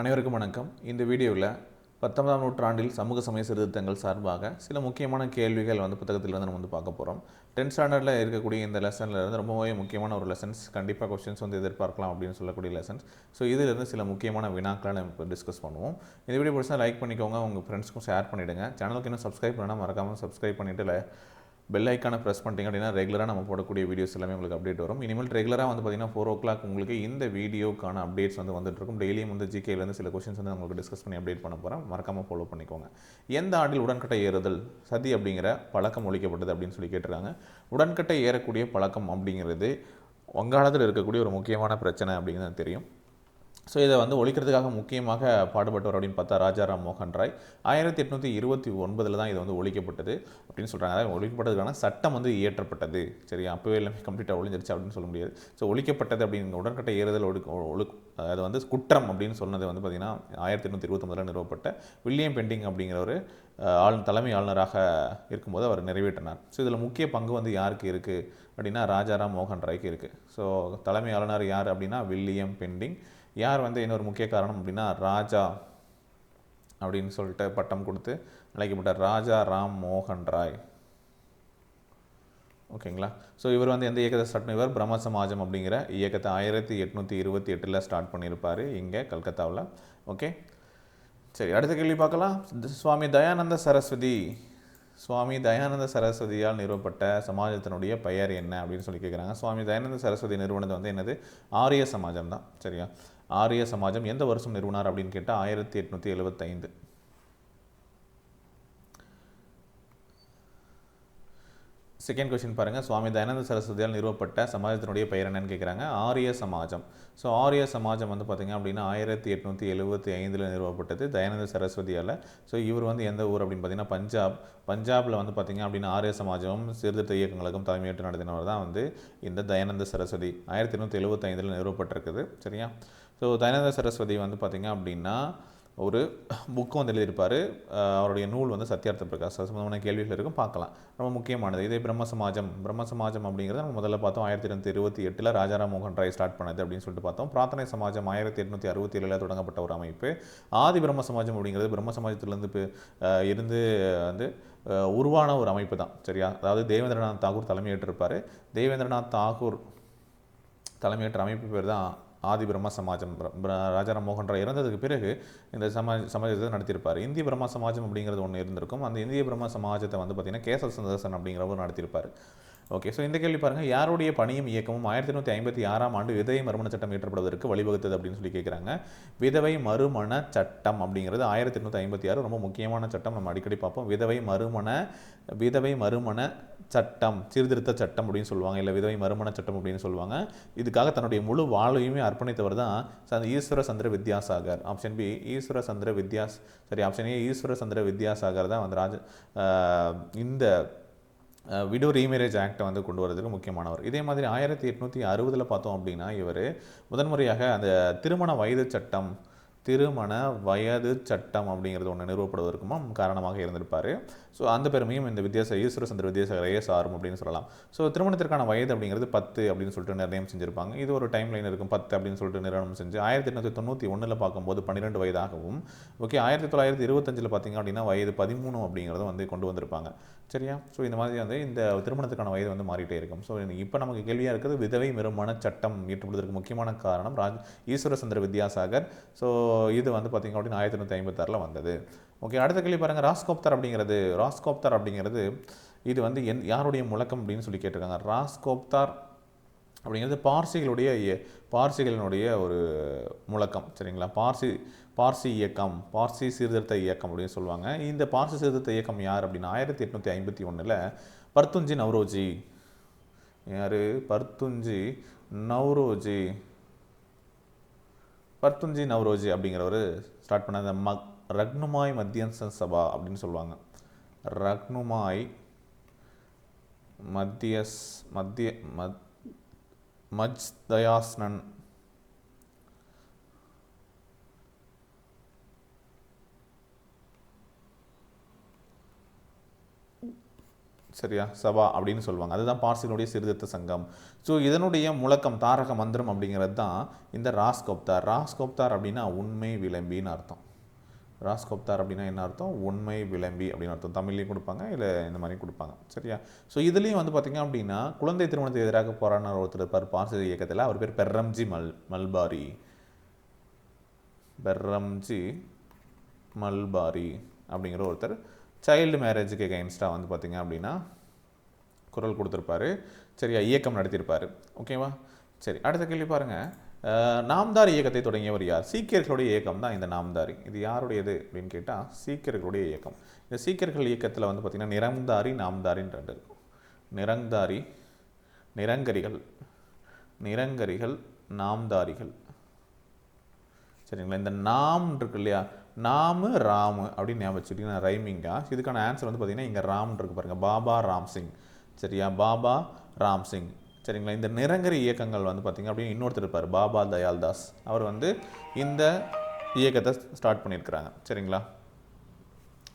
அனைவருக்கும் வணக்கம். இந்த வீடியோவில் பத்தொன்பதாம் நூற்றாண்டில் சமூக சமய சீர்திருத்தங்கள் சார்பாக சில முக்கியமான கேள்விகள் வந்து புத்தகத்திலிருந்து நம்ம வந்து பார்க்க போகிறோம் டென்த் ஸ்டாண்டர்டில் இருக்கக்கூடிய இந்த லெசனில் இருந்து ரொம்பவே முக்கியமான ஒரு லெசன்ஸ் கண்டிப்பாக கொஸ்டின்ஸ் வந்து எதிர்பார்க்கலாம் அப்படின்னு சொல்லக்கூடிய லெசன்ஸ் ஸோ இதிலிருந்து சில முக்கியமான வினாக்களை நம்ம இப்போ டிஸ்கஸ் பண்ணுவோம். இந்த வீடியோ பிடிச்சா லைக் பண்ணிக்கோங்க. உங்கள் ஃப்ரெண்ட்ஸ்க்கும் ஷேர் பண்ணிவிடுங்க சேனலுக்கு இன்னும் சப்ஸ்கிரைப் பண்ணால் மறக்காமல் சப்ஸ்கிரைப் பண்ணிவிட்டு பெல் ஐக்கானை ப்ரெஸ் பண்ணிட்டீங்க அப்படின்னா ரெகுலராக நம்ம போடக்கூடிய வீடியோஸ் எல்லாமே உங்களுக்கு அப்டேட் வரும். இனிமேல் ரெகுலராக வந்து பார்த்தீங்கன்னா ஃபோர் ஓ கிளாக் உங்களுக்கு இந்த வீடியோக்கான அப்டேட்ஸ் வந்து வந்துட்டுருக்கும் டெய்லியும் வந்து ஜிகேலேருந்து சில கொஸ்டின்ஸ் வந்து உங்களுக்கு டிஸ்கஸ் பண்ணி அப்டேட் பண்ண போகிறேன் மறக்காமல் ஃபாலோ பண்ணிக்கோங்க. எந்த ஆண்டில் உடன்கட்டை ஏறுதல் சதி அப்படிங்கிற பழக்கம் ஒழிக்கப்பட்டது அப்படின்னு சொல்லி கேட்டிருக்காங்க. உடன்கட்டை ஏறக்கூடிய பழக்கம் அப்படிங்கிறது வங்காளத்தில் இருக்கக்கூடிய ஒரு முக்கியமான பிரச்சனை அப்படிங்கிறது தெரியும். ஸோ இதை வந்து ஒழிக்கிறதுக்காக முக்கியமாக பாடுபட்டவர் அப்படின்னு பார்த்தா ராஜாராம் மோகன் ராய். ஆயிரத்தி எட்நூற்றி இருபத்தி ஒன்பதில் தான் இது வந்து ஒழிக்கப்பட்டது அப்படின்னு சொல்கிறாங்க அதாவது ஒழிக்கப்பட்டதுக்கான சட்டம் வந்து இயற்றப்பட்டது. சரி அப்போவே எல்லாமே கம்ப்ளீட்டாக ஒழிஞ்சிருச்சு அப்படின்னு சொல்ல முடியாது. ஸோ ஒழிக்கப்பட்டது அப்படின்னு உடன்கட்டை ஏறுதல் ஒழு ஒழு அது வந்து குற்றம் அப்படின்னு சொன்னது வந்து பார்த்திங்கன்னா ஆயிரத்தி எட்நூற்றி இருபத்தொம்பதில் நிறுவப்பட்ட வில்லியம் பெண்டிங் அப்படிங்கிற ஒரு ஆள் தலைமை ஆளுநராக இருக்கும்போது அவர் நிறைவேற்றினார். ஸோ இதில் முக்கிய பங்கு வந்து யாருக்கு இருக்குது அப்படின்னா ராஜாராம் மோகன் ராய்க்கு இருக்குது ஸோ தலைமை ஆளுநர் யார் அப்படின்னா வில்லியம் பெண்டிங். யார் வந்து இன்னொரு முக்கிய காரணம் அப்படின்னா ராஜா அப்படின்னு சொல்லிட்டு பட்டம் கொடுத்து அழைக்கப்பட்ட ராஜா ராம் மோகன் ராய். ஓகேங்களா? ஸோ இவர் வந்து எந்த இயக்கத்தை ஸ்டார்ட் பண்ணிவார் பிரம்ம சமாஜம் அப்படிங்கிற இயக்கத்தை ஆயிரத்தி எட்நூற்றி இருபத்தி எட்டில் ஸ்டார்ட் பண்ணியிருப்பார் இங்கே கல்கத்தாவில். ஓகே சரி அடுத்த கேள்வி பார்க்கலாம். சுவாமி தயானந்த சரஸ்வதி. சுவாமி தயானந்த சரஸ்வதியால் நிறுவப்பட்ட சமாஜத்தினுடைய பெயர் என்ன அப்படின்னு சொல்லி கேட்குறாங்க சுவாமி தயானந்த சரஸ்வதி நிறுவனது வந்து என்னது? ஆரிய சமாஜம் தான் சரியா? ஆரிய சமாஜம் எந்த வருஷம் நிறுவனார் அப்படின்னு கேட்டால் ஆயிரத்தி எட்நூற்றி எழுபத்தைந்து செகண்ட் கொஸ்டின் பாருங்கள் சுவாமி தயானந்த சரஸ்வதியால் நிறுவப்பட்ட சமாஜத்தினுடைய பெயர் என்னன்னு கேட்குறாங்க ஆரிய சமாஜம். ஸோ ஆரிய சமாஜம் வந்து பார்த்திங்க அப்படின்னா ஆயிரத்தி எட்நூற்றி எழுபத்தி ஐந்தில் நிறுவப்பட்டது தயானந்த சரஸ்வதியால். ஸோ இவர் வந்து எந்த ஊர் அப்படின்னு பார்த்தீங்கன்னா பஞ்சாப். பஞ்சாபில் வந்து பார்த்திங்க அப்படின்னா ஆரிய சமாஜமும் சீர்திருத்த இயக்கங்களுக்கும் தலைமையேற்று நடத்தினவர் தான் வந்து இந்த தயானந்த சரஸ்வதி. ஆயிரத்தி எண்ணூற்றி எழுபத்தைந்தில் நிறுவப்பட்டிருக்குது. சரியா? ஸோ தயானந்த சரஸ்வதி வந்து பார்த்திங்க அப்படின்னா ஒரு புக்கு வந்து எழுதியிருப்பார். அவருடைய நூல் வந்து சத்யார்த்த பிரகாஷ். சம்பந்தமான கேள்விகள் இருக்கும் பார்க்கலாம். ரொம்ப முக்கியமானது. இதே பிரம்ம சமாஜம். பிரம்ம சமாஜம் அப்படிங்கிறத நம்ம முதல்ல பார்த்தோம். ஆயிரத்தி எண்ணூற்றி இருபத்தி எட்டில் ராஜாராம் மோகன் ராய் ஸ்டார்ட் பண்ணது அப்படின்னு சொல்லிட்டு பார்த்தோம். பிரார்த்தனை சமாஜம் ஆயிரத்தி எட்நூற்றி அறுபத்தி ஏழில் தொடங்கப்பட்ட ஒரு அமைப்பு. ஆதி பிரம்ம சமாஜம் அப்படிங்கிறது பிரம்ம சமாஜத்திலேருந்து இருந்து வந்து உருவான ஒரு அமைப்பு தான். சரியா? அதாவது தேவேந்திரநாத் தாகூர் தலைமையேற்றிருப்பார். தேவேந்திரநாத் தாகூர் தலைமையேற்ற அமைப்பு பேர் தான் ஆதி பிரம்ம சமாஜம் ராஜாராம் மோகன் ராய் இறந்ததுக்கு பிறகு இந்த சமாஜ் சமாஜத்தை நடத்தியிருப்பார். இந்திய பிரம்ம சமாஜம் அப்படிங்கிறது ஒன்று இருந்திருக்கும். அந்த இந்திய பிரம்ம சமாஜத்தை வந்து பார்த்திங்கன்னா கேசவ சுந்தரசன் அப்படிங்கிறவர் நடத்தியிருப்பார் ஓகே ஸோ இந்த கேள்வி பாருங்கள் யாருடைய பணியும் இயக்கமும் ஆயிரத்தி எண்ணூற்றி ஐம்பத்தி ஆறாம் ஆண்டு விதவை மறுமண சட்டம் ஏற்றப்படுவதற்கு வழிவகுத்தது அப்படின்னு சொல்லி கேட்குறாங்க விதவை மறுமண சட்டம் அப்படிங்கிறது ஆயிரத்தி எண்ணூற்றி ஐம்பத்தி ஆறு ரொம்ப முக்கியமான சட்டம். நம்ம அடிக்கடி பார்ப்போம். விதவை மறுமண விதவை மறுமண சட்டம் சீர்திருத்த சட்டம் அப்படின்னு சொல்லுவாங்க. இல்லை விதவை மறுமண சட்டம் அப்படின்னு சொல்லுவாங்க. இதுக்காக தன்னுடைய முழு வாழ்வையுமே அர்ப்பணித்தவர் தான் ஈஸ்வர சந்திர வித்யாசாகர். ஆப்ஷன் பி ஈஸ்வர சந்திர வித்யாஸ் சரி ஆப்ஷன் ஏ ஈஸ்வர சந்திர வித்யாசாகர் தான் வந்து ராஜ இந்த விடோ ரீமேரேஜ் ஆக்டை வந்து கொண்டு வரதுக்கு முக்கியமானவர். இதே மாதிரி ஆயிரத்தி எட்நூற்றி அறுபதில் பார்த்தோம் அப்படின்னா இவர் முதன்முறையாக அந்த திருமண வயது சட்டம் திருமண வயது சட்டம் அப்படிங்கிறது ஒன்று நிறுவப்படுவதற்கும் காரணமாக இருந்திருப்பார். ஸோ அந்த பெருமையும் இந்த வித்யாச ஈஸ்வர சந்திர வித்யாசாகரையே சாரும் அப்படின்னு சொல்லலாம். ஸோ திருமணத்திற்கான வயது அப்படிங்கிறது பத்து அப்படின்னு சொல்லிட்டு நிர்ணயம் செஞ்சுருப்பாங்க. இது ஒரு டைம் லைன் இருக்கும். பத்து அப்படின்னு சொல்லிட்டு நிர்ணயம் செஞ்சு ஆயிரத்தி எட்நூற்றி தொண்ணூற்றி ஒன்றில் பார்க்கும்போது பன்னிரெண்டு வயதாகவும் ஓகே ஆயிரத்தி தொள்ளாயிரத்தி இருபத்தஞ்சில் பார்த்திங்க அப்படின்னா வயது பதிமூணு அப்படிங்கிறத வந்து கொண்டு வந்திருப்பாங்க. சரியா? ஸோ இந்த மாதிரி வந்து இந்த திருமணத்துக்கான வயது வந்து மாறிட்டே இருக்கும். ஸோ இப்போ நமக்கு கேள்வியாக இருக்குது விதவை மிருமான சட்டம் ஈட்டுப்படுவதற்கு முக்கியமான காரணம் ராஜ் ஈஸ்வர சந்திர வித்யாசாகர். ஸோ இது வந்து பார்த்திங்க அப்படின்னா ஆயிரத்தி தொண்ணூற்றி ஐம்பத்தாறில் வந்தது. ஓகே அடுத்த கேள்வி பாருங்கள் ராஸ்கோப்தர் அப்படிங்கிறது ராஸ்கோப்தர் அப்படிங்கிறது இது வந்து என் யாருடைய முழக்கம் அப்படின்னு சொல்லி கேட்டிருக்காங்க. ராஸ்கோப்தார் அப்படிங்கிறது பார்சிகளுடைய பார்சிகளினுடைய ஒரு முழக்கம் சரிங்களா? பார்சி பார்சி இயக்கம் பார்சி சீர்திருத்த இயக்கம் அப்படின்னு சொல்லுவாங்க. இந்த பார்சி சீர்திருத்த இயக்கம் யார் அப்படின்னா ஆயிரத்தி எட்நூற்றி ஐம்பத்தி ஒன்றில் பர்துஞ்சி நவ்ரோஜி. யார்? பர்துஞ்சி நவ்ரோஜி. பர்துஞ்சி நவ்ரோஜி அப்படிங்கிறவர் ஸ்டார்ட் பண்ண அந்த மக் ரக்னுமாய் மத்தியன்சன் சபா அப்படின்னு சொல்லுவாங்க. ரக்னுமாய் மத்தியஸ் மத்திய மத் மஜ் சரியா? சபா அப்படின்னு சொல்லுவாங்க. அதுதான் பார்சிகளுடைய சீர்திருத்த சங்கம். ஸோ இதனுடைய முழக்கம் தாரக மந்திரம் அப்படிங்கிறது தான் இந்த ராஸ்கோப்தார். ராஸ்கோப்தார் அப்படின்னா உண்மை விளம்பின்னு அர்த்தம். ராஸ்கோப்தார் அப்படின்னா என்ன அர்த்தம்? உண்மை விளம்பி அப்படின்னு அர்த்தம். தமிழ்லையும் கொடுப்பாங்க இல்லை இந்த மாதிரி கொடுப்பாங்க. சரியா? ஸோ இதுலேயும் வந்து பார்த்திங்க அப்படின்னா குழந்தை திருமணத்துக்கு எதிராக போராடின ஒருத்தர் இருப்பார் பார்சி இயக்கத்தில். அவர் பேர் பெர்ரம்ஜி மல் மல்பாரி. பெர்ரம்ஜி மல்பாரி அப்படிங்கிற ஒருத்தர் சைல்டு மேரேஜுக்கு எகெயின்ஸ்டாக வந்து பார்த்திங்க அப்படின்னா குரல் கொடுத்துருப்பாரு. சரியா இயக்கம் நடத்தியிருப்பார். ஓகேவா சரி அடுத்த கேள்வி பாருங்கள் நாம்தார் இயக்கத்தை தொடங்கியவர் யார்? சீக்கியர்களுடைய இயக்கம் தான் இந்த நாம்தாரி. இது யாருடையது அப்படின்னு கேட்டால் சீக்கியர்களுடைய இயக்கம். இந்த சீக்கியர்கள் இயக்கத்தில் வந்து பார்த்திங்கன்னா நிறம்தாரி நாம்தாரின்னு ரெண்டு நிறங்தாரி நிரங்கரிகள் நிரங்கரிகள் நாம்தாரிகள். சரிங்களா? இந்த நாம் இருக்கு இல்லையா? நாமு ராமு அப்படின்னு ஞாபகம் ரைமிங்கா இதுக்கான ஆன்சர் வந்து பார்த்தீங்கன்னா இங்கே ராம் இருக்கு பாருங்கள் பாபா ராம் சிங். சரியா? பாபா ராம் சிங். சரிங்களா? இந்த நிரங்கரி இயக்கங்கள் வந்து பார்த்திங்க அப்படின்னு இன்னொருத்தர் இருப்பார் பாபா தயால் தாஸ். அவர் வந்து இந்த இயக்கத்தை ஸ்டார்ட் பண்ணியிருக்கிறாங்க. சரிங்களா?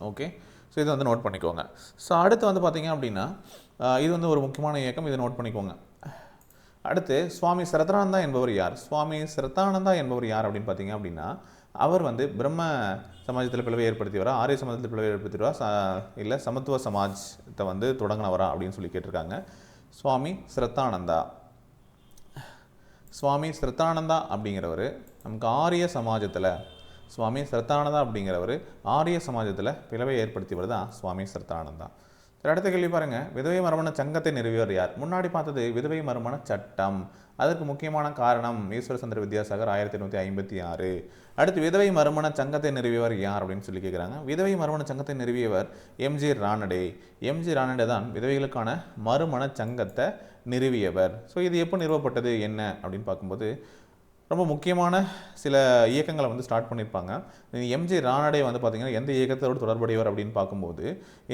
ஓகே ஸோ இதை வந்து நோட் பண்ணிக்கோங்க. ஸோ அடுத்து வந்து பார்த்தீங்க அப்படின்னா இது வந்து ஒரு முக்கியமான இயக்கம். இதை நோட் பண்ணிக்கோங்க. அடுத்து சுவாமி சரதானந்தா என்பவர் யார்? சுவாமி சரதானந்தா என்பவர் யார் அப்படின்னு பார்த்தீங்க அப்படின்னா அவர் வந்து பிரம்ம சமாஜத்தில் பிளவை ஏற்படுத்தியவரா ஆரிய சமாஜத்தில் பிளவை ஏற்படுத்தியவரா ச இல்லை சமத்துவ சமாஜத்தை வந்து தொடங்கினவரா அப்படின்னு சொல்லி கேட்டிருக்காங்க. சுவாமி ஸ்ரத்தானந்தா சுவாமி ஸ்ரத்தானந்தா அப்படிங்கிறவர் நமக்கு ஆரிய சமாஜத்தில் சுவாமி ஸ்ரத்தானந்தா அப்படிங்கிறவர் ஆரிய சமாஜத்தில் பிளவை ஏற்படுத்தியவர் தான் சுவாமி ஸ்ரத்தானந்தா அடுத்த கேள்வி பாருங்க. விதவை மறுமண சங்கத்தை நிறுவியவர் யார்? முன்னாடி பார்த்தது விதவை மறுமண சட்டம். அதற்கு முக்கியமான காரணம் ஈஸ்வர சந்திர வித்யாசாகர் ஆயிரத்தி எண்ணூற்றி ஐம்பத்தி ஆறு. அடுத்து விதவை மறுமண சங்கத்தை நிறுவியவர் யார் அப்படின்னு சொல்லி கேட்குறாங்க விதவை மறுமண சங்கத்தை நிறுவியவர் எம்ஜி ராணடே. எம்ஜி ராணடே தான் விதவைகளுக்கான மறுமண சங்கத்தை நிறுவியவர். ஸோ இது எப்போ நிறுவப்பட்டது? என்ன? அப்படின்னு பார்க்கும்போது ரொம்ப முக்கியமான சில இயக்கங்களை வந்து ஸ்டார்ட் பண்ணியிருப்பாங்க எம்ஜி ராணடே வந்து பார்த்திங்கன்னா எந்த இயக்கத்தோடு தொடர்புடையவர் அப்படின்னு பார்க்கும்போது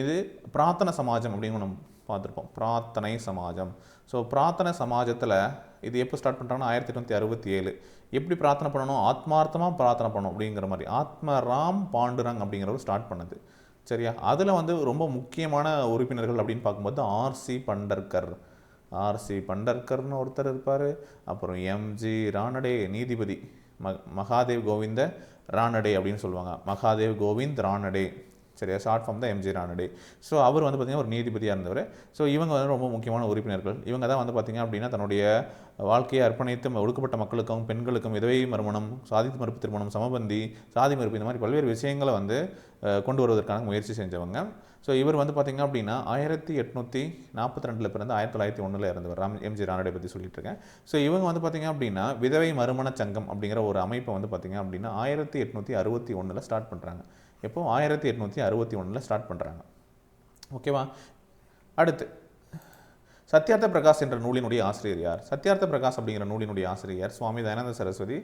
இது பிரார்த்தனை சமாஜம் அப்படின்னு நம்ம பார்த்துருப்போம். பிரார்த்தனை சமாஜம். ஸோ பிரார்த்தனை சமாஜத்தில் இது எப்போ ஸ்டார்ட் பண்ணுறாங்கன்னா ஆயிரத்தி எட்நூற்றி அறுபத்தி ஏழு. எப்படி பிரார்த்தனை பண்ணணும்? ஆத்மார்த்தமாக பிரார்த்தனை பண்ணணும் அப்படிங்கிற மாதிரி. ஆத்மராம் பாண்டுரங் அப்படிங்கிறவர் ஸ்டார்ட் பண்ணுது. சரியா? அதில் வந்து ரொம்ப முக்கியமான உறுப்பினர்கள் அப்படின்னு பார்க்கும்போது ஆர்சி பண்டர்கர். ஆர்சி பண்டர்கர்னு ஒருத்தர் இருப்பார். அப்புறம் எம்ஜி ராணடே நீதிபதி ம மகாதேவ் கோவிந்த ராணடே அப்படின்னு சொல்லுவாங்க. மகாதேவ் கோவிந்த் ராணடே. சரியா ஷார்ட் ஃபார்ம் தான் எம்ஜி ரானடே ஸோ அவர் வந்து பார்த்திங்கன்னா ஒரு நீதிபதியாக இருந்தவர். ஸோ இவங்க வந்து ரொம்ப முக்கியமான உறுப்பினர்கள். இவங்க தான் வந்து பார்த்திங்க அப்படின்னா தன்னுடைய வாழ்க்கையை அர்ப்பணித்து ஒடுக்கப்பட்ட மக்களுக்கும் பெண்களுக்கும் விதவை மறுமணம் சாதி மறுப்பு திருமணம் சமபந்தி சாதி மறுப்பு இந்த மாதிரி பல்வேறு விஷயங்களை வந்து கொண்டு வருவதற்கான முயற்சி செஞ்சவங்க. ஸோ இவர் வந்து பார்த்திங்க அப்படின்னா ஆயிரத்தி எட்நூற்றி நாற்பத்தி ரெண்டில் பிறந்து ஆயிரத்தி தொள்ளாயிரத்தி ஒன்றில் இருந்தவர் ராம் எம்ஜி ரானடே பற்றி சொல்லிட்டு இருக்கேன். ஸோ இவங்க வந்து பார்த்திங்க அப்படின்னா விதவை மறுமண சங்கம் அப்படிங்கிற ஒரு அமைப்பை வந்து பார்த்திங்க அப்படின்னா ஆயிரத்தி எட்நூற்றி அறுபத்தி ஒன்றில் ஸ்டார்ட் பண்ணுறாங்க எப்போ? ஆயிரத்தி எட்நூற்றி அறுபத்தி ஒன்றில் ஸ்டார்ட் பண்ணுறாங்க ஓகேவா அடுத்து சத்யார்த்த பிரகாஷ் என்ற நூலினுடைய ஆசிரியர் யார்? சத்யார்த்த பிரகாஷ் அப்படிங்கிற நூலினுடைய ஆசிரியர் சுவாமி தயானந்த சரஸ்வதி.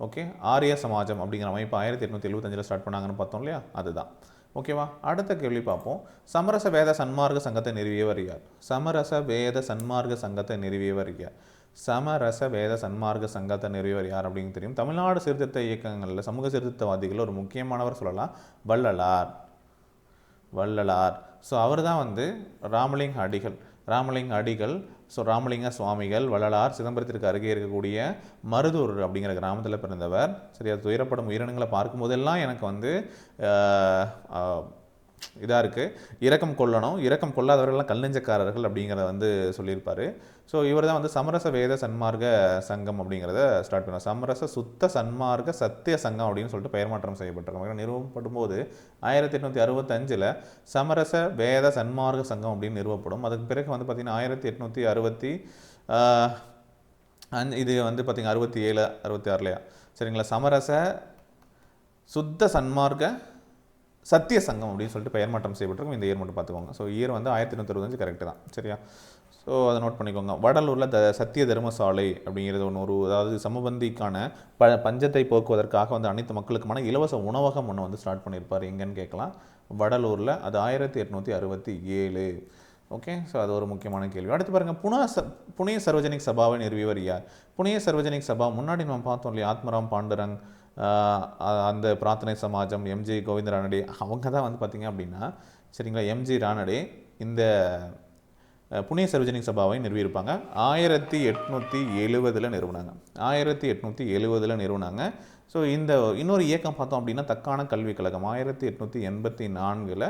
ஓகே ஆரிய சமாஜம் அப்படிங்கிற அமைப்பு ஆயிரத்தி எட்நூற்றி எழுபத்தஞ்சில் ஸ்டார்ட் பண்ணாங்கன்னு பார்த்தோம் இல்லையா? அதுதான். ஓகேவா அடுத்த கேள்வி பார்ப்போம். சமரச வேத சன்மார்க்க சங்கத்தை நிறுவியவர் யார்? சமரச வேத சன்மார்க்க சங்கத்தை நிறுவியவர் யார்? சமரச வேத சன்மார்க்க சங்கத்தை நிறுவியவர் யார் அப்படின்னு தெரியும். தமிழ்நாடு சீர்திருத்த இயக்கங்களில் சமூக சீர்திருத்தவாதிகள் ஒரு முக்கியமானவர் சொல்லலாம் வள்ளலார். வள்ளலார். ஸோ அவர் தான் வந்து ராமலிங்க அடிகள். ராமலிங்க அடிகள் ஸோ ராமலிங்க சுவாமிகள் வள்ளலார் சிதம்பரத்திற்கு அருகே இருக்கக்கூடிய மருதூர் அப்படிங்கிற கிராமத்தில் பிறந்தவர். சரி அது துயரப்படும் உயிரினங்களை பார்க்கும்போதெல்லாம் எனக்கு வந்து இதாக இருக்குது இரக்கம் கொள்ளணும். இரக்கம் கொள்ளாதவர்கள்லாம் கல்நெஞ்சக்காரர்கள் அப்படிங்கிறத வந்து சொல்லியிருப்பார். ஸோ இவர் தான் வந்து சமரச வேத சன்மார்க்க சங்கம் அப்படிங்கிறத ஸ்டார்ட் பண்ணார். சமரச சுத்த சன்மார்க்க சத்திய சங்கம் அப்படின்னு சொல்லிட்டு பெயர் மாற்றம் செய்யப்பட்டிருக்காங்க நிறுவப்படும் போது ஆயிரத்தி எட்நூற்றி அறுபத்தஞ்சில் சமரச வேத சன்மார்க்க சங்கம் அப்படின்னு நிறுவப்படும். அதுக்கு பிறகு வந்து பார்த்திங்கன்னா ஆயிரத்தி எட்நூற்றி அறுபத்தி அஞ்சு இது வந்து பார்த்திங்கன்னா அறுபத்தி ஏழு அறுபத்தி ஆறுலையா? சரிங்களா? சமரச சுத்த சன்மார்க்க சத்திய சங்கம் அப்படின்னு சொல்லிட்டு பெயர் மாற்றம் செய்யப்பட்டிருக்கும். இந்த இயர் மட்டும் பார்த்துக்கோங்க. ஸோ இயர் வந்து ஆயிரத்தி எண்ணூற்றி கரெக்டு தான். சரியா? ஸோ அதை நோட் பண்ணிக்கோங்க. வடலூரில் த சத்திய தர்மசாலை அப்படிங்கிறது ஒன்று ஒரு அதாவது சமபந்திக்கான ப பஞ்சத்தை போக்குவதற்காக வந்து அனைத்து மக்களுக்குமான இலவச உணவகம் ஒன்று வந்து ஸ்டார்ட் பண்ணியிருப்பார் எங்கன்னு கேட்கலாம். வடலூரில் அது ஆயிரத்தி எட்நூற்றி அறுபத்தி ஏழு. ஓகே ஸோ அது ஒரு முக்கியமான கேள்வி. அடுத்து பாருங்கள் புனா ச புனே சர்வஜனிக் சபாவை நிறுவியவர் யார்? புனே சர்வஜனிக் சபா முன்னாடி நம்ம பார்த்தோம் இல்லையா? ஆத்மராம் பாண்டுரங் அந்த பிரார்த்தனை சமாஜம் எம்ஜி கோவிந்த ரானடே அவங்க தான் வந்து பார்த்திங்க அப்படின்னா சரிங்களா எம்ஜி ரானடே இந்த புனே சர்வஜனிக் சபாவை நிறுவியிருப்பாங்க. ஆயிரத்தி எட்நூற்றி எழுவதில் நிறுவனாங்க. ஆயிரத்தி எட்நூற்றி எழுவதில் நிறுவனாங்க. ஸோ இந்த இன்னொரு இயக்கம் பார்த்தோம் அப்படின்னா தக்கான கல்விக் கழகம். ஆயிரத்தி எட்நூற்றி எண்பத்தி நான்கில்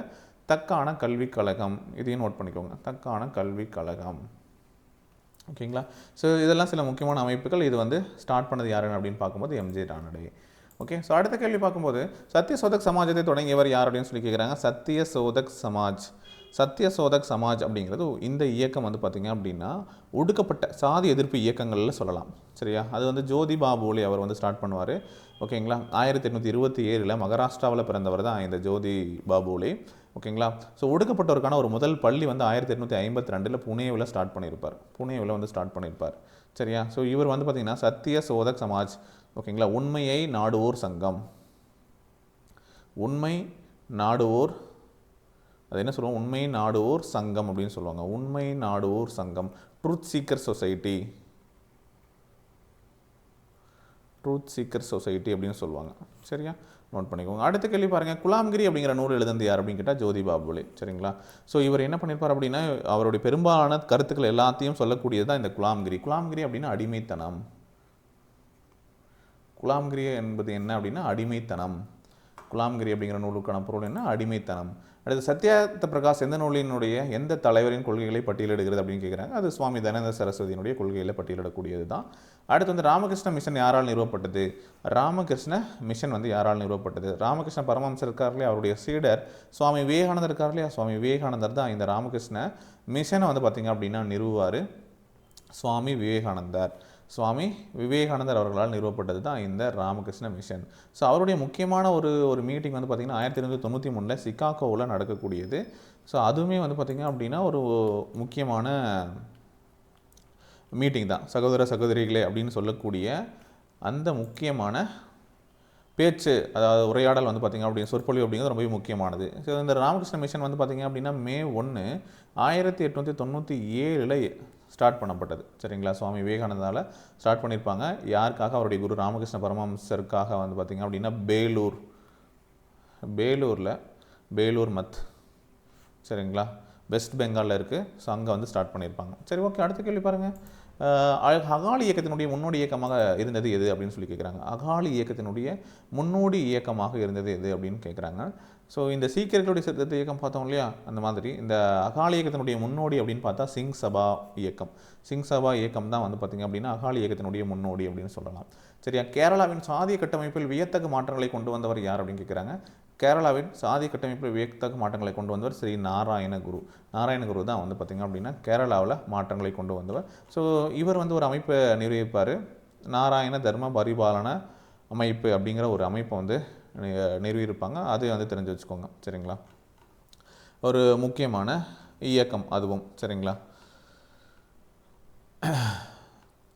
தக்கான கல்விக் கழகம். இதையும் நோட் பண்ணிக்கோங்க. தக்கான கல்விக் கழகம். ஓகேங்களா? ஸோ இதெல்லாம் சில முக்கியமான அமைப்புகள். இது வந்து ஸ்டார்ட் பண்ணது யாருன்னு அப்படின்னு பார்க்கும்போது எம்ஜே ரானடே ஓகே ஸோ அடுத்த கேள்வி பார்க்கும்போது சத்திய சோதக் சமாஜத்தை தொடங்கியவர் யார் அப்படின்னு சொல்லி கேட்குறாங்க சத்திய சோதக் சமாஜ். சத்திய சோதக் சமாஜ் அப்படிங்கிறது இந்த இயக்கம் வந்து பார்த்திங்க அப்படின்னா ஒடுக்கப்பட்ட சாதி எதிர்ப்பு இயக்கங்களில் சொல்லலாம். சரியா? அது வந்து ஜோதி பாபுலி அவர் வந்து ஸ்டார்ட் பண்ணுவார். ஓகேங்களா ஆயிரத்தி எட்நூற்றி இருபத்தி ஏழில் மகாராஷ்டிராவில் பிறந்தவர் தான் இந்த ஜோதி பாபுலே ஓகேங்களா ஸோ ஒடுக்கப்பட்டவருக்கான ஒரு முதல் பள்ளி வந்து ஆயிரத்தி எட்நூற்றி ஐம்பத்தி ரெண்டில் புனேவில் ஸ்டார்ட் பண்ணியிருப்பார் புனேவில் வந்து ஸ்டார்ட் பண்ணியிருப்பார் சரியா? ஸோ இவர் வந்து பார்த்திங்கன்னா சத்திய சோதக் சமாஜ். ஓகேங்களா? உண்மையை நாடுவோர் சங்கம். உண்மை நாடுவோர் அது என்ன சொல்லுவோம் உண்மை நாடுவோர் சங்கம் அப்படின்னு சொல்லுவாங்க. உண்மை நாடுவோர் சங்கம். Truth seeker society truth seeker society அப்படின்னு சொல்லுவாங்க. சரியா? நோட் பண்ணிக்கோங்க. அடுத்த கேள்வி பாருங்கள் குலாம்கிரி அப்படிங்கிற நூல் எழுந்தது யார் அப்படின்னு கேட்டால் ஜோதி பாபுலே. சரிங்களா? ஸோ இவர் என்ன பண்ணியிருப்பார் அப்படின்னா அவருடைய பெரும்பாலான கருத்துக்கள் எல்லாத்தையும் சொல்லக்கூடியது தான் இந்த குலாம்கிரி. குலாம்கிரி அப்படின்னா அடிமைத்தனம். குலாம்கிரி என்பது என்ன அப்படின்னா அடிமைத்தனம். குலாம்கிரி அப்படிங்கிற நூலுக்கான பொருள் என்ன? அடிமைத்தனம். அடுத்து சத்யார்த்த பிரகாஷ் எந்த நூலினுடைய எந்த தலைவரின் கொள்கைகளை பட்டியலிடுகிறது அப்படின்னு கேட்குறாங்க அது சுவாமி தனேந்திர சரஸ்வதியினுடைய கொள்கைகளை பட்டியலிடக்கூடியது தான் அடுத்து வந்து ராமகிருஷ்ண மிஷன் யாரால் நிறுவப்பட்டது? ராமகிருஷ்ண மிஷன் வந்து யாரால் நிறுவப்பட்டது? ராமகிருஷ்ண பரமஹம்சர் இருக்கார்லையே அவருடைய சீடர் சுவாமி விவேகானந்தர் இருக்கார்லையா சுவாமி விவேகானந்தர் தான் இந்த ராமகிருஷ்ண மிஷனை வந்து பார்த்திங்க அப்படின்னா நிறுவுவார் சுவாமி விவேகானந்தர். சுவாமி விவேகானந்தர் அவர்களால் நிறுவப்பட்டது தான் இந்த ராமகிருஷ்ண மிஷன் ஸோ அவருடைய முக்கியமான ஒரு ஒரு மீட்டிங் வந்து பார்த்திங்கன்னா ஆயிரத்தி எழுநூற்றி தொண்ணூற்றி மூணில் சிக்காகோவில் நடக்கக்கூடியது. ஸோ அதுவுமே வந்து பார்த்திங்க அப்படின்னா ஒரு முக்கியமான மீட்டிங் தான். சகோதர சகோதரிகளே அப்படின்னு சொல்லக்கூடிய அந்த முக்கியமான பேச்சு அதாவது உரையாடல் வந்து பார்த்திங்க அப்படின்னு சொற்பொழிவு அப்படிங்கிறது ரொம்பவே முக்கியமானது. ஸோ இந்த ராமகிருஷ்ண மிஷன் வந்து பார்த்திங்க அப்படின்னா மே ஒன்று ஆயிரத்தி எட்நூற்றி தொண்ணூற்றி ஏழில் ஸ்டார்ட் பண்ணப்பட்டது. சரிங்களா? சுவாமி விவேகானந்தால் ஸ்டார்ட் பண்ணியிருப்பாங்க யாருக்காக? அவருடைய குரு ராமகிருஷ்ண பரமஹம்சருக்காக வந்து பார்த்திங்க அப்படின்னா பேலூர். பேலூரில் பேலூர் மத். சரிங்களா? வெஸ்ட் பெங்காலில் இருக்குது ஸோ அங்கே வந்து ஸ்டார்ட் பண்ணியிருப்பாங்க சரி ஓகே. அடுத்த கேள்வி பாருங்கள் அகாலி இயக்கத்தினுடைய முன்னோடி இயக்கமாக இருந்தது எது அப்படின்னு சொல்லி கேட்குறாங்க அகாலி இயக்கத்தினுடைய முன்னோடி இயக்கமாக இருந்தது எது அப்படின்னு கேட்குறாங்க ஸோ இந்த சீக்கியர்களுடைய சிறுத்தை இயக்கம் பார்த்தோம் இல்லையா? அந்த மாதிரி. இந்த அகாலி இயக்கத்தினுடைய முன்னோடி அப்படின்னு பார்த்தா சிங் சபா இயக்கம். சிங் சபா இயக்கம் தான் வந்து பார்த்திங்க அப்படின்னா அகாலி இயக்கத்தினுடைய முன்னோடி அப்படின்னு சொல்லலாம். சரியா? கேரளாவின் சாதிய கட்டமைப்பில் வியத்தகு மாற்றங்களை கொண்டு வந்தவர் யார் அப்படின்னு கேட்குறாங்க கேரளாவின் சாதி கட்டமைப்பில் வியத்தகு மாற்றங்களை கொண்டு வந்தவர் ஸ்ரீ நாராயணகுரு நாராயணகுரு தான் வந்து பார்த்திங்க அப்படின்னா கேரளாவில் மாற்றங்களை கொண்டு வந்தவர். ஸோ இவர் வந்து ஒரு அமைப்பை நிறுவிப்பார் நாராயண தர்ம பரிபாலன அமைப்பு அப்படிங்கிற ஒரு அமைப்பை வந்து நிறுவியிருப்பாங்க. அதையும் வந்து தெரிஞ்சு வச்சுக்கோங்க. சரிங்களா? ஒரு முக்கியமான இயக்கம் அதுவும். சரிங்களா?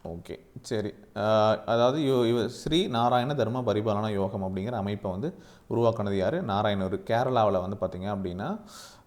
ஓகே. சரி. அதாவது யோ- இவ ஸ்ரீ நாராயண தர்ம பரிபாலன யோகம் அப்படிங்கிற அமைப்பை வந்து உருவாக்குனது யார்? நாராயணூர். கேரளாவில் வந்து பார்த்திங்க அப்படின்னா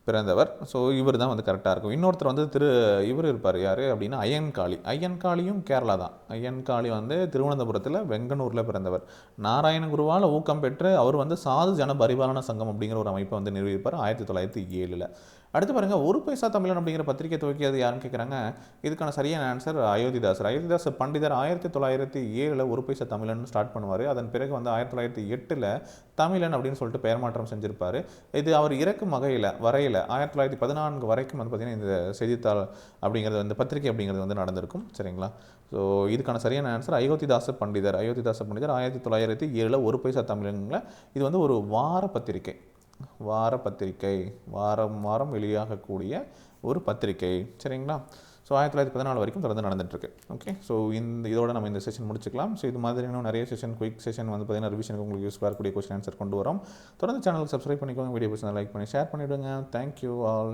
பிறந்தவர். ஸோ இவர் தான் வந்து கரெக்டாக இருக்கும். இன்னொருத்தர் வந்து திரு இவர் இருப்பார். யார் அப்படின்னா அய்யன்காளி அய்யன்காளியும் கேரளா தான். அய்யன்காளி வந்து திருவனந்தபுரத்தில் வெங்கனூரில் பிறந்தவர். நாராயண குருவால் ஊக்கம் பெற்று அவர் வந்து சாது ஜன பரிபாலன சங்கம் அப்படிங்கிற ஒரு அமைப்பை வந்து நிறுவியிருப்பார் ஆயிரத்தி தொள்ளாயிரத்தி ஏழில். அடுத்து பாருங்கள் ஒரு பைசா தமிழன் அப்படிங்கிற பத்திரிகை துவக்கியது யாருன்னு கேட்குறாங்க இதுக்கான சரியான ஆன்சர் அயோத்திதாசர் அயோத்திதாசர் பண்டிதர் ஆயிரத்தி தொள்ளாயிரத்தி ஏழில் ஒரு பைசா தமிழன் ஸ்டார்ட் பண்ணுவார். அதன் பிறகு வந்து ஆயிரத்தி தொள்ளாயிரத்தி எட்டில் தமிழன் அப்படின்னு சொல்லிட்டு பெயர் மாற்றம் செஞ்சிருப்பார். இது அவர் இறக்கும் வகையில் வரையில் ஆயிரத்தி தொள்ளாயிரத்தி பதினான்கு வரைக்கும் வந்து பார்த்திங்கன்னா இந்த செய்தித்தாள் அப்படிங்கிறது வந்து பத்திரிகை அப்படிங்கிறது வந்து நடந்திருக்கும். சரிங்களா? ஸோ இதுக்கான சரியான ஆன்சர் அயோத்திதாச பண்டிதர். அயோத்திதாச பண்டிதர் ஆயிரத்தி தொள்ளாயிரத்தி ஏழில் ஒரு பைசா தமிழன்ல இது வந்து ஒரு வார பத்திரிகை. வார பத்திரிகை வாரம் வாரம் வெளியாகக்கூடிய ஒரு பத்திரிகை சரிங்களா? ஸோ ஆயிரத்தி தொள்ளாயிரத்தி பதினாலு வரைக்கும் தொடர்ந்து நடந்துட்டுருக்கு. ஓகே ஸோ இந்த இதோட நம்ம இந்த செஷன் முடிச்சுக்கலாம். ஸோ இது மாதிரி இன்னும் நிறைய செஷன் குயிக் செஷன் வந்து பார்த்தீங்கன்னா ரிவிஷனுக்கு உங்களுக்கு யூஸ்ஃபுல்லாக இருக்கக்கூடிய கொஸ்டின் ஆன்சர் கொண்டு வரோம். தொடர்ந்து சேனலுக்கு சப்ஸ்கிரைப் பண்ணிக்கோங்க. வீடியோ பிடிச்சா லைக் பண்ணி ஷேர் பண்ணிவிடுங்க தேங்க்யூ ஆல்